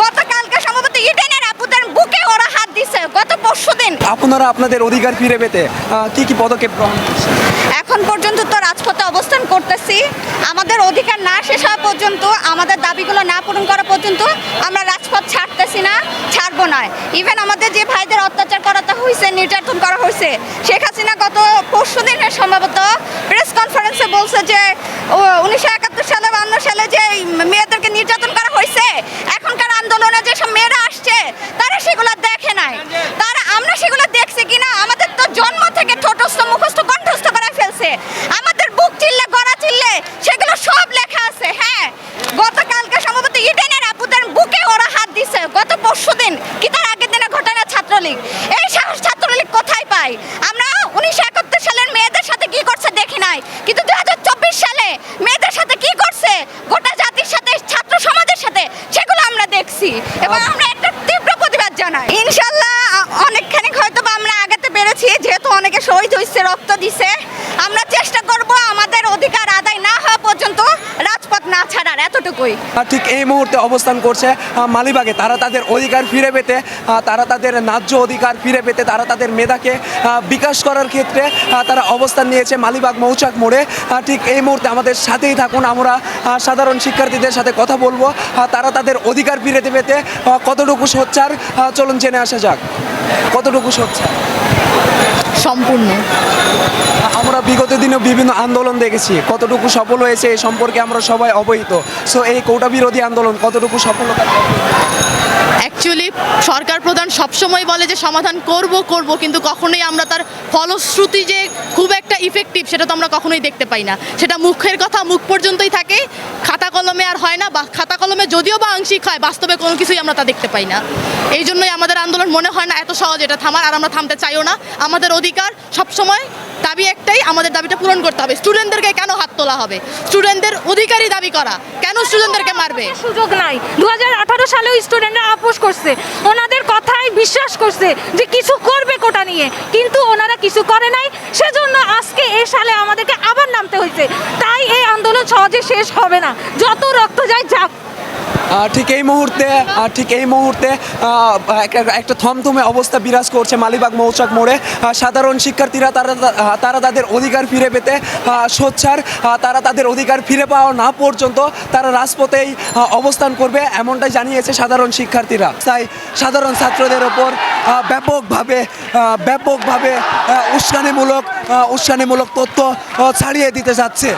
গতকালকে সম্ভবত ইডেনের আপুদের বুকে ওরা হাত দিছে গত পরশুদিন আপনারা আপনাদের অধিকার ফিরে পেতে কি কি পদক্ষেপ গ্রহণ এখন পর্যন্ত তো রাজপথে অবস্থান করতেছি। আমাদের অধিকার না শেষ হওয়া পর্যন্ত আমাদের দাবিগুলো না পূরণ করা পর্যন্ত আমরা রাজপথ ছাড়তেছি না ছাড়বো না ইভেন আমাদের যে ভাইদের অত্যাচার করাতে হয়েছে নির্যাতন করা হয়েছে শেখ হাসিনা গত পরশু দিনের সম্ভবত প্রেস কনফারেন্সে বলছে যে উনিশশো একাত্তর সালে বান্ন সালে যে মেয়েদেরকে নির্যাতন করা হয়েছে এখনকার আন্দোলনে যেসব মেয়েরা আসছে তারা সেগুলো দেখে নাই তারা আমরা সেগুলো দেখছি কিনা আমাদের তো জন্ম থেকে ঠোঁটস্থ মুখস্থ কণ্ঠস্থ করে ফেলছে আমাদের বুক চিল্লে গড়া চিল্লে সেগুলো সব লেখা আছে হ্যাঁ গতকালকে সম্ভবত ইডেনের আপুদের বুকে ওরা হাত দিছে গত পরশুদিন কি তার আগের দিনে ঘটনা ছাত্রলীগ। এই সাহস ছাত্রলীগ কোথায় পাই আমরা উনিশশো একাত্তর সালের মেয়েদের সাথে কি করছে দেখি নাই। কিন্তু দু হাজার চব্বিশ সালে মেয়েদের সাথে কি করছে? গোটা জাতির সাথে, ছাত্র সমাজের সাথে, সেগুলো আমরা দেখছি। এবং আমরা একটা তীব্র প্রতিবাদ জানাই। ইনশাল্লাহ অনেকখানি হয়তো আমরা আগাতে পেরেছি, যেহেতু অনেকে শহীদ হয়েছে রক্ত দিছে। আমরা চেষ্টা করব আমাদের অধিকার আদায় না হওয়া পর্যন্ত রাজপথ না ছাড়ার এতটুকুই ঠিক এই মুহূর্তে অবস্থান করছে মালিবাগে। তারা তাদের অধিকার ফিরে পেতে তারা তাদের ন্যায্য অধিকার ফিরে পেতে, তারা তাদের মেধাকে বিকাশ করার ক্ষেত্রে তারা অবস্থান নিয়েছে মালিবাগ মৌচাক মোড়ে। ঠিক এই মুহূর্তে আমাদের সাথেই থাকুন, আমরা সাধারণ শিক্ষার্থীদের সাথে কথা বলব। তারা তাদের অধিকার ফিরে পেতে কতটুকু সোচ্চার? চলুন জেনে আসা যাক। কতটুকু সোচ্চার? সম্পূর্ণ। আমরা বিগত দিনে বিভিন্ন আন্দোলন দেখেছি। কতটুকু সফল হয়েছে এই সম্পর্কে আমরা সবাই অবহিত। সো এই কৌটা বিরোধী আন্দোলন কতটুকু সফলতা অ্যাকচুয়ালি সরকার প্রধান সবসময় বলে যে সমাধান করব করব, কিন্তু কখনোই আমরা তার ফলশ্রুতি যে খুব একটা ইফেক্টিভ সেটা তো আমরা কখনোই দেখতে পাই না। সেটা মুখের কথা মুখ পর্যন্তই থাকে, খাতা কলমে আর হয় না, বা খাতা কলমে যদিও বা আংশিক হয়, বাস্তবে কোনো কিছুই আমরা তা দেখতে পাই না। এই জন্যই আমাদের আন্দোলন মনে হয় না এত সহজ এটা থামার, আর আমরা থামতে চাইও না। আমাদের অধিকার সবসময় দাবি একটাই, আমাদের দাবিটা পূরণ করতে হবে। স্টুডেন্টদেরকে কেন হাত তোলা হবে? স্টুডেন্টদের অধিকারই দাবি করা, কেন স্টুডেন্টদেরকে মারবে? সুযোগ নাই। দু সালেও স্টুডেন্টরা আপোষ করছে, ওনাদের কথাই বিশ্বাস করছে যে কিছু করবে কোটা নিয়ে। কিন্তু ওনারা কিছু করে নাই, সেজন্য আজকে এ সালে আমাদেরকে আবার নামতে হয়েছে। তাই এই আন্দোলন সহজে শেষ হবে না। যত রক্ত যায় যাক। ঠিক এই মুহূর্তে ঠিক এই মুহূর্তে একটা- থমথমে অবস্থা বিরাজ করছে মালিবাগ মৌচাক মোড়ে। সাধারণ শিক্ষার্থীরা তারা তারা তাদের অধিকার ফিরে পেতে আহ, তারা তাদের অধিকার ফিরে পাওয়া না পর্যন্ত তারা রাজপথেই অবস্থান করবে এমনটাই জানিয়েছে সাধারণ শিক্ষার্থীরা। তাই সাধারণ ছাত্রদের ওপর ব্যাপকভাবে ব্যাপকভাবে উস্কানিমূলক উস্কানিমূলক তথ্য ছাড়িয়ে দিতে যাচ্ছে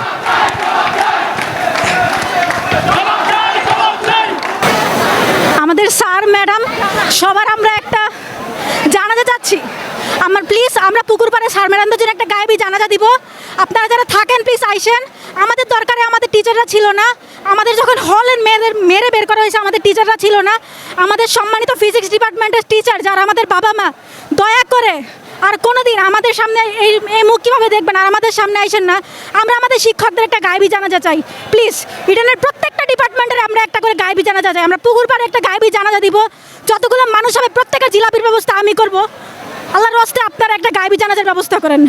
আমাদের স্যার ম্যাডাম, সবার আমরা একটা জানাজা যাচ্ছি আমার প্লিজ আমরা পুকুর পাড়ে স্যার ম্যাডামদের জন্য একটা গায়েবী জানাজা দিব। আপনারা যারা থাকেন প্লিজ আইসেন। আমাদের দরকারে আমাদের টিচাররা ছিল না। আমাদের যখন হলের মেয়েদের মেরে বের করা হয়েছে, আমাদের টিচাররা ছিল না। আমাদের সম্মানিত ফিজিক্স ডিপার্টমেন্টের টিচার যারা আমাদের বাবা মা, দয়া করে আর কোনো দিন আমাদের সামনে এই এই মুখ কীভাবে দেখবেন আর আমাদের সামনে আইসেন না। আমরা আমাদের শিক্ষকদের একটা গায়েবী জানাজা চাই। প্লিজ ইডেনের প্রত্যেকটা ডিপার্টমেন্টের আমরা একটা করে গায়েবী জানাজা যাই। আমরা পুকুর পাড়ে একটা গায়েবি জানাজা দিব। যতগুলো মানুষ হবে প্রত্যেকের জিলাপির ব্যবস্থা আমি করব। আল্লাহর রস্তে আপনারা একটা গায়েবি জানাজার ব্যবস্থা করেন।